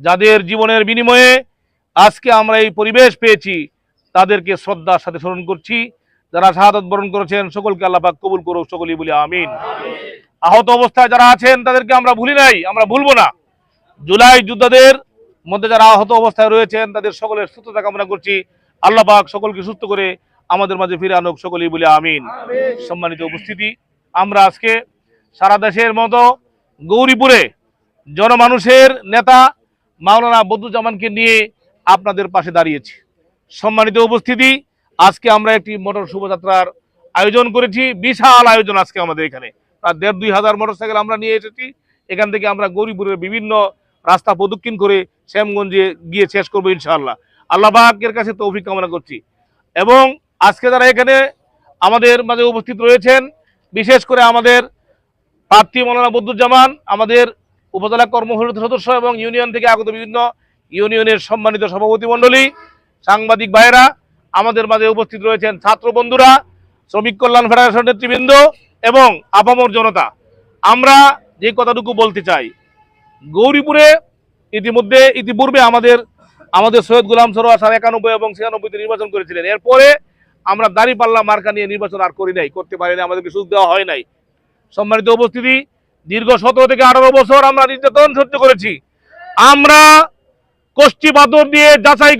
যাদের জীবনের বিনিময়ে আজকে আমরা এই পরিবেশ পেয়েছি, তাদেরকে শ্রদ্ধার সাথে স্মরণ করছি। যারা শাহাদত বরণ করেছেন, সকলকে আল্লাহ পাক কবুল করুক, সকলেই বলি আমিন। আহত অবস্থায় যারা আছেন, তাদেরকে আমরা ভুলি নাই, আমরা ভুলবো না। জুলাই যোদ্ধাদের মধ্যে যারা আহত অবস্থায় রয়েছেন, তাদের সকলের সুস্থতা কামনা করছি। আল্লাহ পাক সকলকে সুস্থ করে আমাদের মাঝে ফিরে আনুক, সকলেই বলি আমিন। সম্মানিত উপস্থিতি, আমরা আজকে সারা দেশের মতো গৌরীপুরে জনমানুষের নেতা মাওলানা বদুজ্জামানকে নিয়ে আপনাদের পাশে দাঁড়িয়েছি। সম্মানিত উপস্থিতি, আজকে আমরা একটি মোটর শোভাযাত্রার আয়োজন করেছি। বিশাল আয়োজন আজকে আমাদের এখানে। প্রায় দেড় দুই হাজার মোটরসাইকেল আমরা নিয়ে এসেছি। এখান থেকে আমরা গৌরীপুরের বিভিন্ন রাস্তা প্রদক্ষিণ করে শ্যামগঞ্জে গিয়ে শেষ করব ইনশাআল্লাহ। আল্লাহ পাকের কাছে তৌফিক কামনা করছি। এবং আজকে যারা এখানে আমাদের মাঝে উপস্থিত রয়েছেন, বিশেষ করে আমাদের প্রার্থী মৌলানা বদুজ্জামান আমাদের উপজেলা কর্মসূচির সদস্য এবং ইউনিয়ন থেকে আগত বিভিন্ন ইউনিয়নের সম্মানিত সভাপতি মণ্ডলী, সাংবাদিক ভাইয়েরা, আমাদের মাঝে উপস্থিত রয়েছেন ছাত্র বন্ধুরা, শ্রমিক কল্যাণ ফেডারেশন নেতৃবৃন্দ এবং আপামর জনতা। আমরা যে কথাটুকু বলতে চাই, গৌরীপুরে ইতিমধ্যে, ইতিপূর্বে আমাদের আমাদের সৈয়দ গুলাম সরোয়া সাড়ে একানব্বই এবং ছিয়ানব্বইতে নির্বাচন করেছিলেন। এরপরে আমরা দাঁড়িপাল্লা মার্কা নিয়ে নির্বাচন আর করি নাই, করতে পারি নাই, আমাদেরকে সুযোগ দেওয়া হয় নাই। সম্মানিত উপস্থিতি দীর্ঘ সতেরো থেকে আঠারো বছর আমরা নির্যাতন সহ্য করেছি। আমরা কষ্টি পাথর দিয়ে যাচাই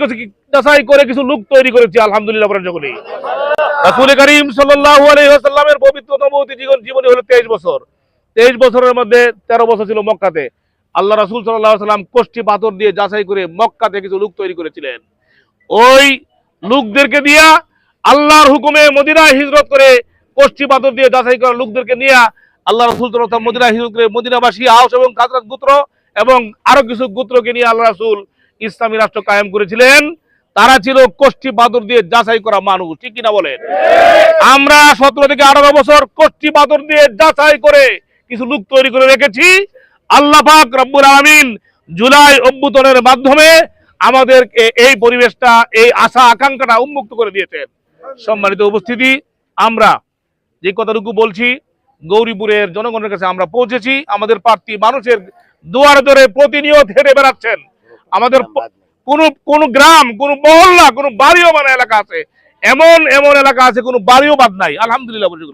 যাচাই করে কিছু লোক তৈরি করেছি, আলহামদুলিল্লাহ বলেন সকলে রাসূল করিম সাল্লাল্লাহু আলাইহি ওয়াসাল্লামের পবিত্র নবতী জীবন হলো তেইশ বছর। তেইশ বছরের মধ্যে তেরো বছর ছিল মক্কাতে। আল্লাহ রাসূল সাল্লাম পাথর দিয়ে যাচাই করে মক্কাতে কিছু লোক তৈরি করেছিলেন। ওই লোকদেরকে দিয়া আল্লাহর হুকুমে মদিনায় হিজরত করে কষ্টি পাথর দিয়ে যাচাই করা লোকদেরকে নিয়ে আল্লাহ রসুল সাল্লাল্লাহু মদিনা মদিনাবাসী আউস এবং কাজরাত গোত্র এবং আরও কিছু গোত্রকে নিয়ে আল্লাহ রাসূল ইসলামী রাষ্ট্র কায়েম করেছিলেন। তারা ছিল কষ্টি পাথর দিয়ে যাচাই করা মানুষ, ঠিক কিনা বলেন? আমরা সতেরো থেকে আঠারো বছর কষ্টি পাথর দিয়ে যাচাই করে কিছু লোক তৈরি করে রেখেছি। আল্লাহ পাক রব্বুল আলামিন জুলাই অভ্যুত্থানের মাধ্যমে আমাদেরকে এই পরিবেশটা, এই আশা, আকাঙ্ক্ষাটা উন্মুক্ত করে দিয়েছেন। সম্মানিত উপস্থিতি, আমরা যে কথাটুকু বলছি গৌরীপুরের জনগণের কাছে আমরা পৌঁছেছি। আমাদের প্রার্থী মানুষের দুয়ারে ধরে প্রতিনিয়ত হেঁটে বেড়াচ্ছেন। আমাদের কোনো কোন গ্রাম কোন মহল্লা কোন বাড়িও মানে এলাকা আছে। এমন এমন এলাকা আছে কোনো বাড়িও বাদ নাই। আলহামদুলিল্লাহ বলে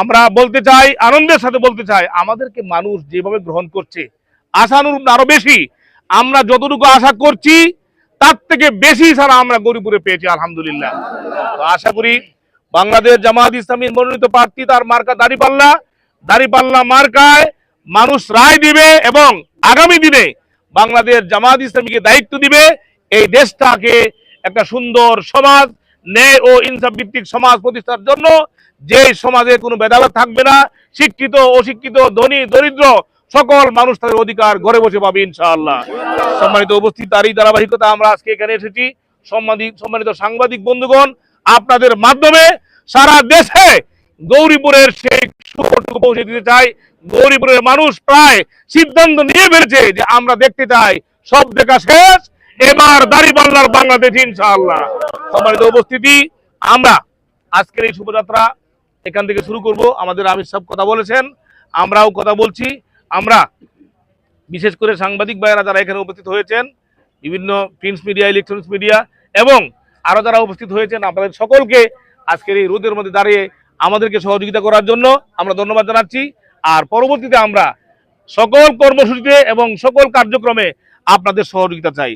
আমরা বলতে চাই আনন্দের সাথে বলতে চাই আমাদেরকে মানুষ যেভাবে গ্রহণ করছে আশানুরূপ আরও বেশি। আমরা যতটুকু আশা করছি তার থেকে বেশি সারা আমরা গরিপুরে পেয়েছি আলহামদুলিল্লাহ। তো আশা করি বাংলাদেশ জামাত ইসলামীর মনোনীত প্রার্থী তার মার্কা দাড়িপাল্লা। দাড়িপাল্লা মার্কায় মানুষ রায় দিবে এবং আগামী দিনে বাংলাদেশ জামাত ইসলামীকে দায়িত্ব দিবে। এই দেশটাকে একটা সুন্দর সমাজ, ন্যায় ও ইনসাফ ভিত্তিক সমাজ প্রতিষ্ঠার জন্য যে সমাজে কোনো ভেদাভেদ থাকবে না, শিক্ষিত, অশিক্ষিত, ধনী, দরিদ্র সকল মানুষ তাদের অধিকার ঘরে বসে পাবে ইনশাআল্লাহ। সম্মানিত উপস্থিত, তারই ধারাবাহিকতা আমরা আজকে এখানে এসেছি। সম্মানিত সম্মানিত সাংবাদিক বন্ধুগণ আপনাদের মাধ্যমে সারা দেশে গৌরীপুরের সেই সুখটুকু পৌঁছে দিতে চাই। গৌরীপুরের মানুষ প্রায় সিদ্ধান্ত নিয়ে ফেলেছে যে আমরা দেখতে চাই সব দেখা শেষ। এবার দাড়িপাল্লার বাংলাদেশ, ইনশাআল্লাহ। সম্মানিত উপস্থিতি, আমরা আজকের এই শুভযাত্রা এখান থেকে শুরু করব। আমাদের আমির সাহেব কথা বলেছেন, আমরাও কথা বলছি। আমরা বিশেষ করে সাংবাদিক ভাইয়েরা যারা এখানে উপস্থিত হয়েছেন, বিভিন্ন প্রিন্টস মিডিয়া, ইলেকট্রনিক্স মিডিয়া এবং আরও যারা উপস্থিত হয়েছেন আপনাদের সকলকে আজকের এই রোদের মধ্যে দাঁড়িয়ে আমাদেরকে সহযোগিতা করার জন্য আমরা ধন্যবাদ জানাচ্ছি। আর পরবর্তীতে আমরা সকল কর্মসূচিতে এবং সকল কার্যক্রমে আপনাদের সহযোগিতা চাই।